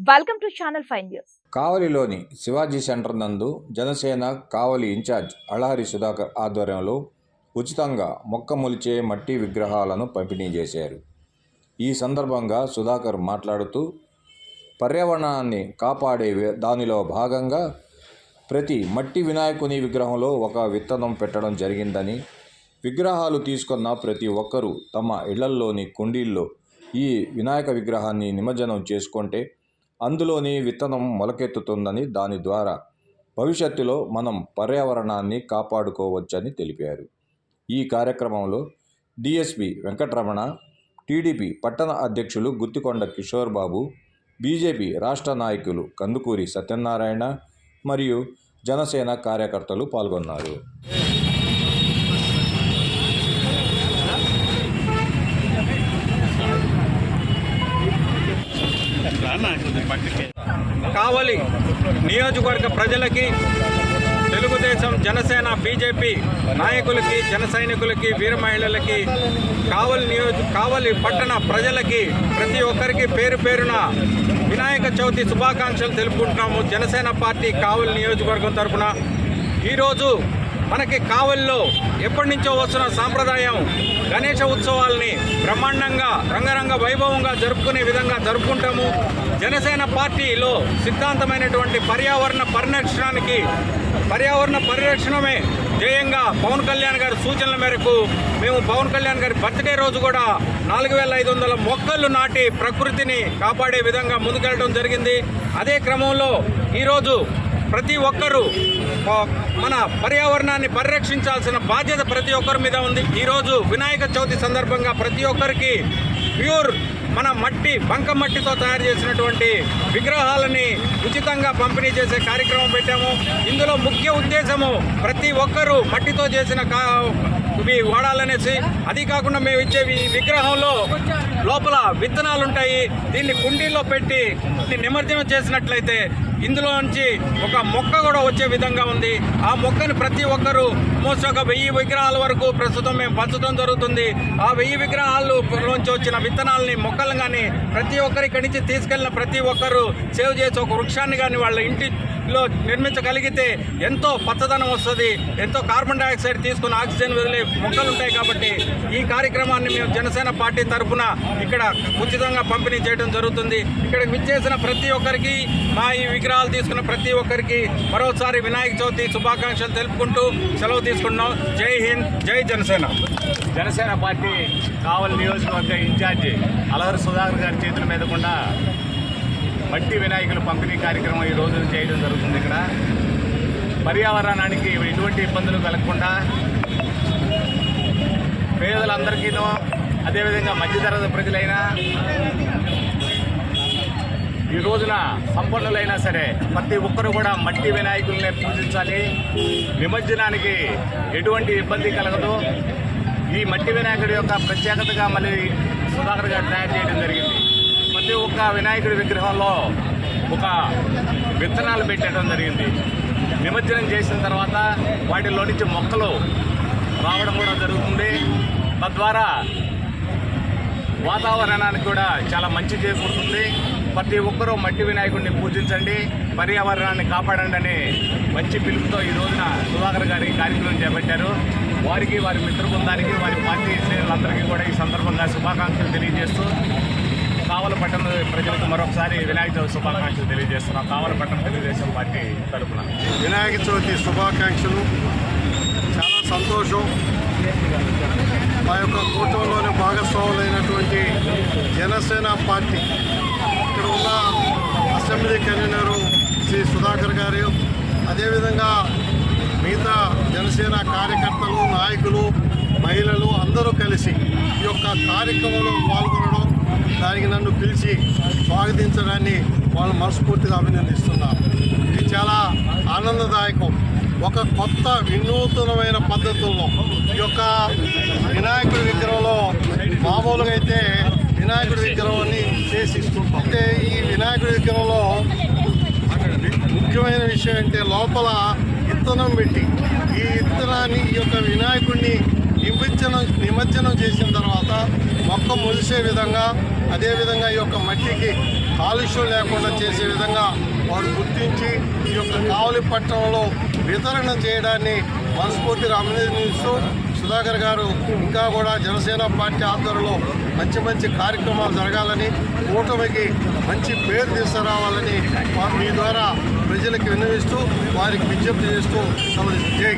Welcome to channel five news కావలిలోని Shivaji centre నందు Janasena Kavali incharge Alahari Sudhakar ఆధ్వర్యంలో ఉచితంగా మొక్క మొలిచే మట్టి విగ్రహాలను పంపిణీ చేశారు. ఈ సందర్భంగా సుధాకర్ మాట్లాడుతూ పర్యావరణాన్ని కాపాడే దానిలో భాగంగా ప్రతి మట్టి వినాయకుని విగ్రహంలో ఒక విత్తనం పెట్టడం జరిగిందని విగ్రహాలు తీసుకున్న ప్రతి ఒక్కరూ తమ ఇళ్ళల్లోని కుండీల్లో ఈ వినాయక విగ్రహాన్ని నిమజ్జనం చేసుకుంటే అందులోని విత్తనం మొలకెత్తుతుందని దాని ద్వారా భవిష్యత్తులో మనం పర్యావరణాన్ని కాపాడుకోవచ్చని తెలిపారు. ఈ కార్యక్రమంలో డిఎస్పి వెంకటరమణ టీడీపీ పట్టణ అధ్యక్షులు గుత్తికొండ కిషోర్ బాబు బీజేపీ రాష్ట్ర నాయకులు కందుకూరి సత్యనారాయణ మరియు జనసేన కార్యకర్తలు పాల్గొన్నారు. కావలి నియోజకవర్గ ప్రజలకి తెలుగుదేశం జనసేన బీజేపీ నాయకులకి జన సైనికులకి వీర మహిళలకి కావలి నియోజ కావలి పట్టణ ప్రజలకి ప్రతి ఒక్కరికి పేరు పేరున వినాయక చవితి శుభాకాంక్షలు తెలుపుకుంటున్నాము. జనసేన పార్టీ కావలి నియోజకవర్గం తరఫున ఈరోజు మనకి కావల్లో ఎప్పటి నుంచో వస్తున్న సాంప్రదాయం గణేష ఉత్సవాల్ని బ్రహ్మాండంగా రంగరంగ వైభవంగా జరుపుకునే విధంగా జరుపుకుంటాము. జనసేన పార్టీలో సిద్ధాంతమైనటువంటి పర్యావరణ పరిరక్షణానికి పర్యావరణ పరిరక్షణమే ధ్యేయంగా పవన్ కళ్యాణ్ గారి సూచనల మేరకు మేము పవన్ కళ్యాణ్ గారి బర్త్డే రోజు కూడా నాలుగు వేల ఐదు వందల మొక్కలు నాటి ప్రకృతిని కాపాడే విధంగా ముందుకెళ్ళడం జరిగింది. అదే క్రమంలో ఈరోజు ప్రతి ఒక్కరూ మన పర్యావరణాన్ని పరిరక్షించాల్సిన బాధ్యత ప్రతి ఒక్కరి మీద ఉంది. ఈరోజు వినాయక చవితి సందర్భంగా ప్రతి ఒక్కరికి ప్యూర్ మన మట్టి బంక మట్టితో తయారు చేసినటువంటి విగ్రహాలని ఉచితంగా పంపిణీ చేసే కార్యక్రమం పెట్టాము. ఇందులో ముఖ్య ఉద్దేశము ప్రతి ఒక్కరూ మట్టితో చేసిన కా ఇవి వాడాలనేసి అది కాకుండా మేము ఇచ్చే విగ్రహంలో లోపల విత్తనాలు ఉంటాయి దీన్ని కుండీల్లో పెట్టి దీన్ని నిమజ్జనం చేసినట్లయితే ఇందులో నుంచి ఒక మొక్క కూడా వచ్చే విధంగా ఉంది. ఆ మొక్కని ప్రతి ఒక్కరూ మోస్ట్ ఒక వెయ్యి విగ్రహాల వరకు ప్రస్తుతం మేము పంచడం జరుగుతుంది. ఆ వెయ్యి విగ్రహాలు నుంచి వచ్చిన విత్తనాలని మొక్కలు కానీ ప్రతి ఒక్కరి ఇక్కడి నుంచి తీసుకెళ్ళిన ప్రతి ఒక్కరు సేవ్ చేసి ఒక వృక్షాన్ని కానీ వాళ్ళ ఇంటి లో నిర్మించగలిగితే ఎంతో పచ్చదనం వస్తుంది ఎంతో కార్బన్ డైఆక్సైడ్ తీసుకుని ఆక్సిజన్ వదిలే మొక్కలు ఉంటాయి కాబట్టి ఈ కార్యక్రమాన్ని మేము జనసేన పార్టీ తరఫున ఇక్కడ ఉచితంగా పంపిణీ చేయడం జరుగుతుంది. ఇక్కడ విచ్చేసిన ప్రతి ఒక్కరికి మా ఈ విగ్రహాలు తీసుకున్న ప్రతి ఒక్కరికి మరోసారి వినాయక చవితి శుభాకాంక్షలు తెలుపుకుంటూ సెలవు తీసుకున్నాం జై హింద్ జై జనసేన. జనసేన పార్టీ కావలి నియోజకవర్గ ఇన్ఛార్జి అలహరి సుధాకర్ గారి చేతుల మీద కూడా మట్టి వినాయకుల పంపిణీ కార్యక్రమం ఈ రోజు చేయడం జరుగుతుంది ఇక్కడ. పర్యావరణానికి ఎటువంటి ఇబ్బందులు కలగకుండా పేదలందరికీనూ అదేవిధంగా మధ్యతరగతి ప్రజలైనా ఈ రోజున సంపన్నులైనా సరే ప్రతి ఒక్కరు కూడా మట్టి వినాయకుల్ని పూజించాలి. నిమజ్జనానికి ఎటువంటి ఇబ్బంది కలగదు. ఈ మట్టి వినాయకుడి యొక్క ప్రత్యేకతగా మళ్ళీ సుధాకర్ గారు తయారు చేయడం జరిగింది. ప్రతి వినాయకుడి విగ్రహంలో ఒక విత్తనాలు పెట్టడం జరిగింది. నిమజ్జనం చేసిన తర్వాత వాటిలో నుంచి మొక్కలు రావడం కూడా జరుగుతుంది. తద్వారా వాతావరణానికి కూడా చాలా మంచి చేకూరుతుంది. ప్రతి ఒక్కరూ మట్టి వినాయకుడిని పూజించండి పర్యావరణాన్ని కాపాడండి అని మంచి పిలుపుతో ఈ రోజున సుధాకర్ గారి కార్యక్రమం చేపట్టారు. వారికి వారి మిత్ర బృందానికి వారి పార్టీ శ్రేణులందరికీ కూడా ఈ సందర్భంగా శుభాకాంక్షలు తెలియజేస్తూ కావల పట్టణ ప్రజలకు మరొకసారి వినాయక చవితి శుభాకాంక్షలు తెలియజేస్తున్నాం. కావల పట్టణ తెలుగుదేశం పార్టీ తరఫున వినాయక చవితి శుభాకాంక్షలు. చాలా సంతోషం. మా యొక్క కూటమిలోని భాగస్వాములైనటువంటి జనసేన పార్టీ. ఇక్కడ ఉన్న అసెంబ్లీ కన్వీనరు శ్రీ సుధాకర్ గారు అదేవిధంగా మిగతా జనసేన కార్యకర్తలు నాయకులు మహిళలు అందరూ కలిసి ఈ యొక్క కార్యక్రమంలో పాల్గొనడం దానికి నన్ను పిలిచి స్వాగతించడాన్ని వాళ్ళు మనస్ఫూర్తిగా అభినందిస్తున్నారు. ఇది చాలా ఆనందదాయకం. ఒక కొత్త వినూతనమైన పద్ధతుల్లో ఈ యొక్క వినాయకుడి విగ్రహంలో మామూలుగా అయితే వినాయకుడి విగ్రహాన్ని చేసి ఇస్తుంటాం అంటే ఈ వినాయకుడి విగ్రహంలో ముఖ్యమైన విషయం అంటే లోపల ఇత్తనం పెట్టి ఈ ఇత్తనాన్ని ఈ యొక్క వినాయకుడిని నిమజ్జనం నిమజ్జనం చేసిన తర్వాత మొక్క మొలిసే విధంగా అదేవిధంగా ఈ యొక్క మట్టికి కాలుష్యం లేకుండా చేసే విధంగా వారు గుర్తించి ఈ యొక్క కావలి పట్టణంలో వితరణ చేయడాన్ని మనస్ఫూర్తిగా అభినందిస్తూ సుధాకర్ గారు ఇంకా కూడా జనసేన పార్టీ ఆధ్వర్యంలో మంచి మంచి కార్యక్రమాలు జరగాలని కూటమికి మంచి పేరు తీసుకురావాలని మీ ద్వారా ప్రజలకు విన్నవిస్తూ వారికి విజ్ఞప్తి చేస్తూ సెలవు జై